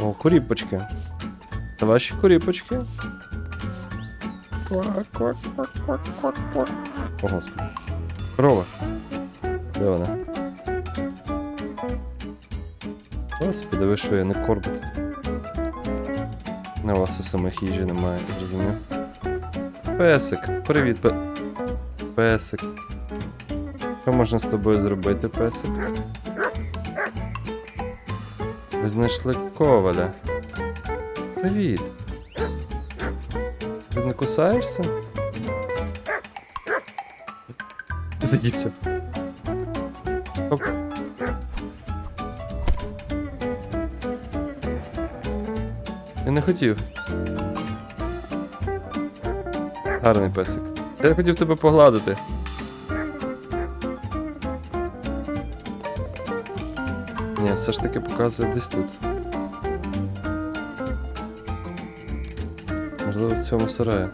О, куріпочки. Це ваші куріпочки. О, господи. Корова. Де вона? Господи, ви що, я не корбите? На вас у самих їжі немає, зрозумів. Песик, привіт, пе... песик. Що можна з тобою зробити, песик? Ви знайшли коваля. Привіт. Ти не кусаєшся? Куди дівся? Оп. Я не хотів. Гарний песик. Я хотів тебе погладити. Ні, все ж таки показує десь тут. Можливо, в цьому сараї.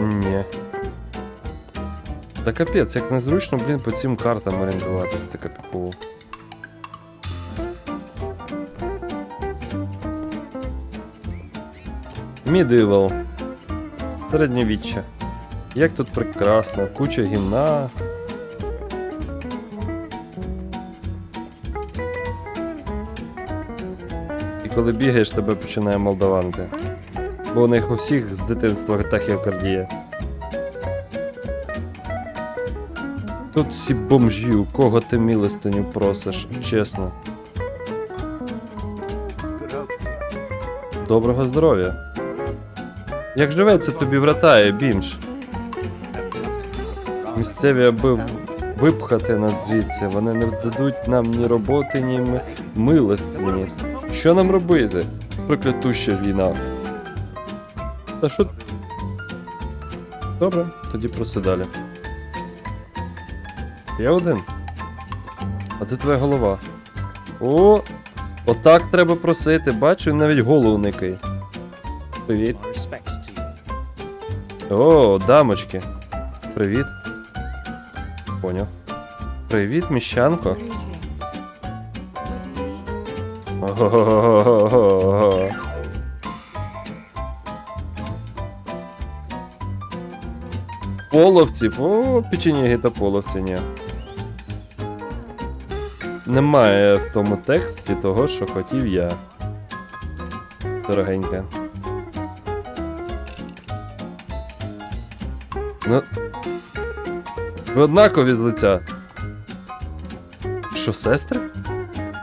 Ні. Та капець, як незручно, блін, по цим картам орієнтуватись, це капіково. Мідивал. Середньовіччя. Як тут прекрасно, куча гімна. І коли бігаєш, тебе починає молдаванка. Бо у них у всіх з дитинства тахіокардія. Тут всі бомжі, у кого ти милостиню просиш, чесно. Доброго здоров'я. Як живеться тобі в Ратаї, бімж? Місцеві, аби випхати нас звідси, вони не дадуть нам ні роботи, ні ми- милостині. Що нам робити? Проклятуща війна. Та що? Добре, тоді проси далі. Я один. А де твоя голова? О! Отак треба просити, бачу, навіть голову никає. Привіт. О, дамочки. Привіт. Поняв. Привіт, міщанко. Ого-го-го-го-го. Половці, о, печеніги та половці, ні. Немає в тому тексті того, що хотів я. Дорогенька. Ну. Ви однакові з лиця. Що, сестри?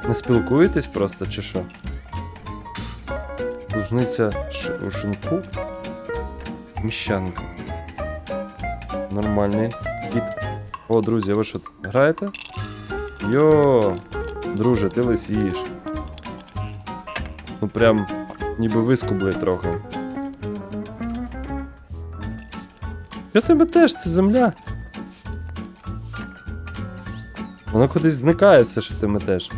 Не спілкуєтесь просто чи що? У шинку? Міщанка. Нормальний кіт. О, друзі, ви що, граєте? Йо, друже, ти лисієш. Ну прям ніби вискубли трохи. Я тебе теж, це земля. Воно кудись зникає все, що ти метеш.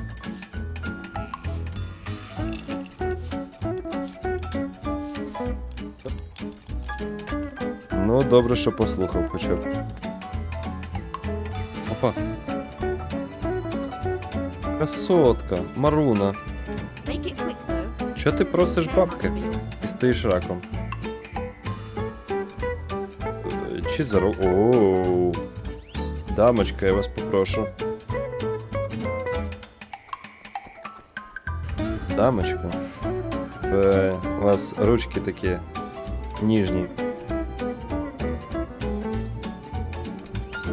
Ну, добре, що послухав хоча б. Опа. Красотка, Маруна. Що ти просиш бабки? І стоїш раком. Е, Чи за ру... Дамочка, я вас попрошу. Дамочка. Е, у вас ручки такі ніжні.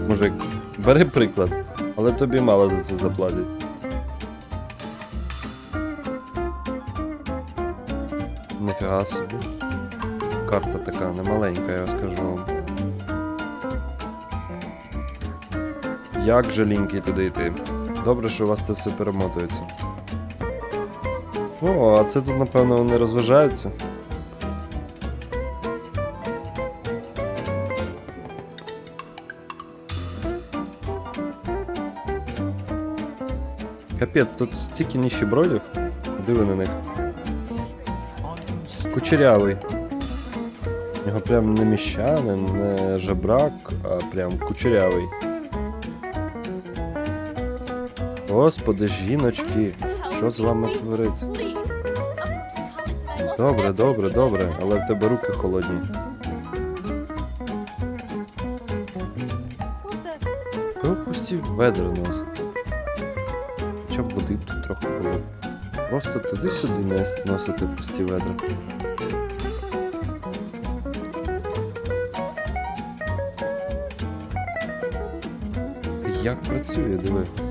Мужик, бери приклад, але тобі мало за це заплатять. Нифіга собі. Карта така немаленька, я скажу вам. Як жалінький туди йти. Добре, що у вас це все перемотується. О, а це тут, напевно, вони розважаються. Капець, тут стільки ніщебродів. Диви на них. Кучерявий. Його прям не міщанин, не жебрак, а прям кучерявий. Господи, жіночки, що з вами твориться? Добре, добре, добре, але в тебе руки холодні. Опустів ведра нос. Хоча б води б тут трохи було. Просто туди-сюди носити пусті ведра. Як працює, диви.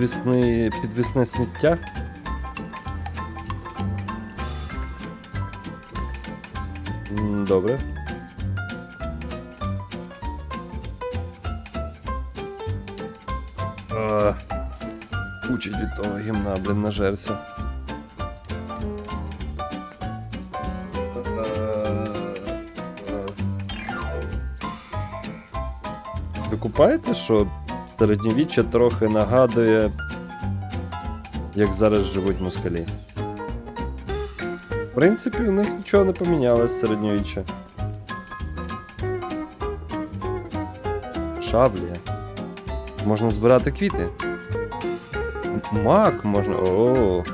Підвісний, підвісне сміття. Добре. А, Учить від того гімна, блин, нажерся. Ви купаєте, що середньовіччя трохи нагадує, як зараз живуть москалі? В принципі, у них нічого не помінялось з середньовіччя. Шаблія. Можна збирати квіти. Мак можна. О.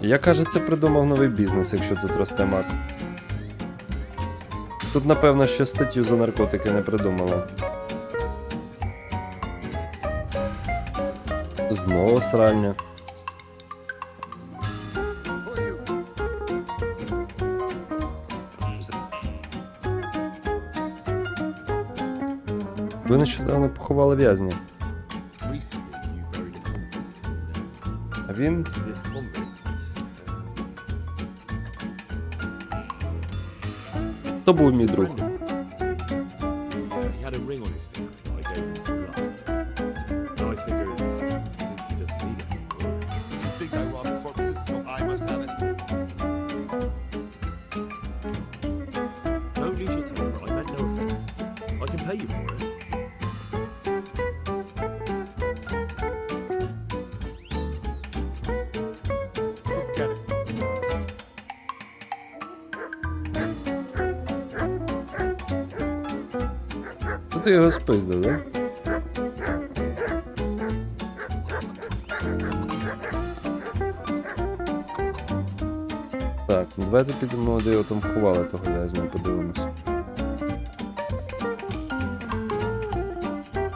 Я кажеться, придумав новий бізнес, якщо тут росте мак. Тут, напевно, ще статтю за наркотики не придумали. Знову сральня. Ви нещодавно поховали buried. А він. То був мій друг. Ти його спиздив, да? Так, ну давайте підемо, де його там ховали того в'язня, подивимось.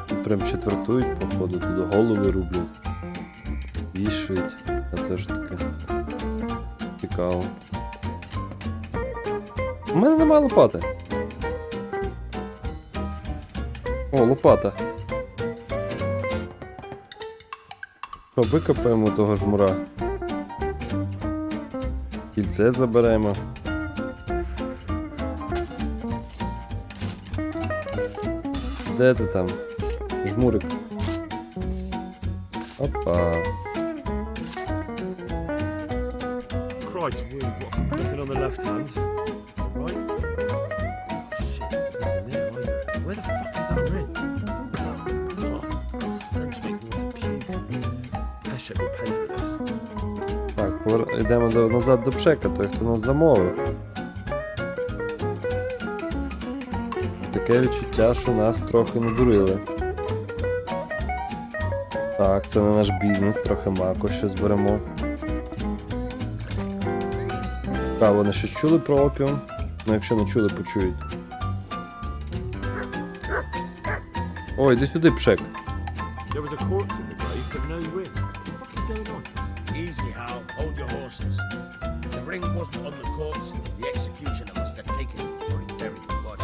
Тут Прям четвертують, походу, тут голови рублять. Вішають. А теж таке. Цікаво. У мене немає лопати. О, лопата. Що, викопаємо того жмура. Кільце заберемо. Де ти там? Жмурик. Опа. Christ, weird. What? Nothing on the left hand, Так, йдемо до... назад до пшека, той, хто нас замовив. Таке відчуття, що нас трохи надурили. Так, це не наш бізнес, трохи мако ще зберемо. Так, вони щось чули про опіум? Ну, якщо не чули, почують. Ой, іди сюди, пшек. There was a corpse in the grave, but no Hold your horses. If the ring wasn't on the corpse, the executioner must have taken it before he buried the body.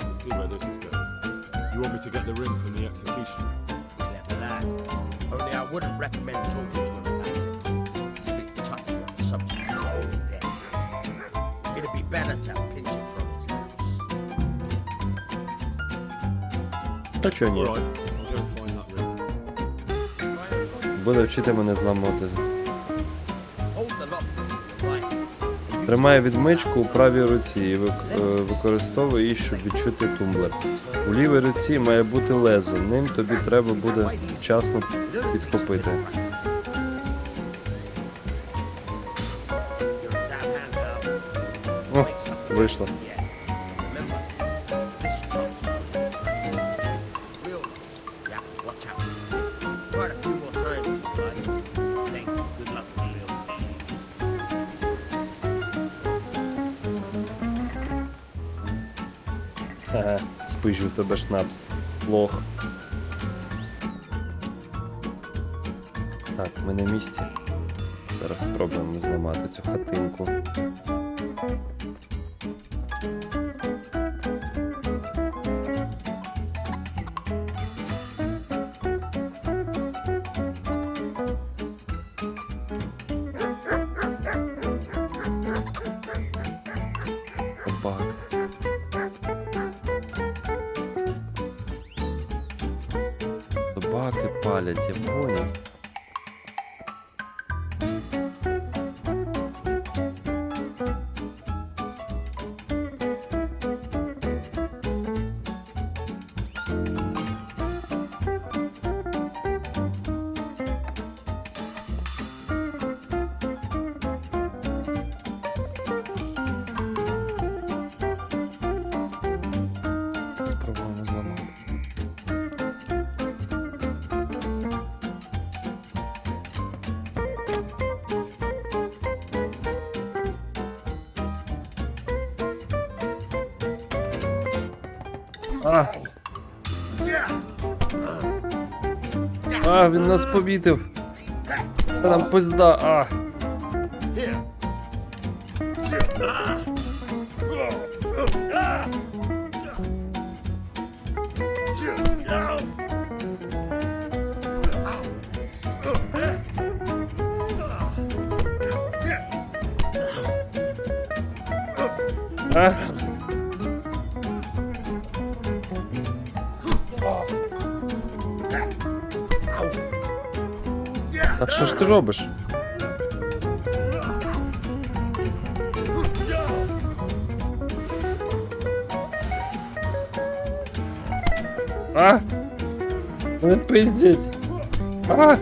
Let's see where this is going. You want me to get the ring from the executioner? Clever lad. Only I wouldn't recommend talking to him about it. He's a bit touchy on the subject of life and death. It'd be better to pinch it from his house. Та чого ні? Alright, I'll go and find that ring. Буде вчити мене зламувати. Тримає відмичку у правій руці і е, використовує її, щоб відчути тумблер. У лівій руці має бути лезо. Ним тобі треба буде вчасно підхопити. О, вийшло. Спижу тебе шнапс. Лох. Так, ми на місці. Зараз спробуємо зламати цю хатинку. Собаки палять, я понял. А! Він нас повітив. Це нам пизда, а! А! А що ж ти робиш? А! Не пиздіть! А!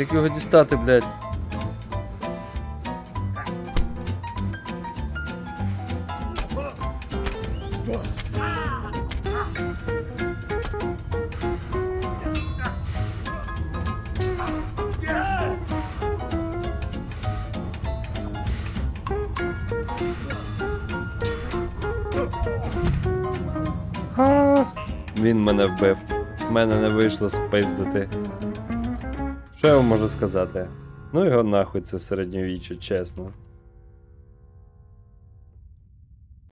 Як його дістати, блядь? Він мене вбив. В мене не вийшло спиздити. Що я вам можу сказати? Ну його нахуй це середньовіччя, чесно.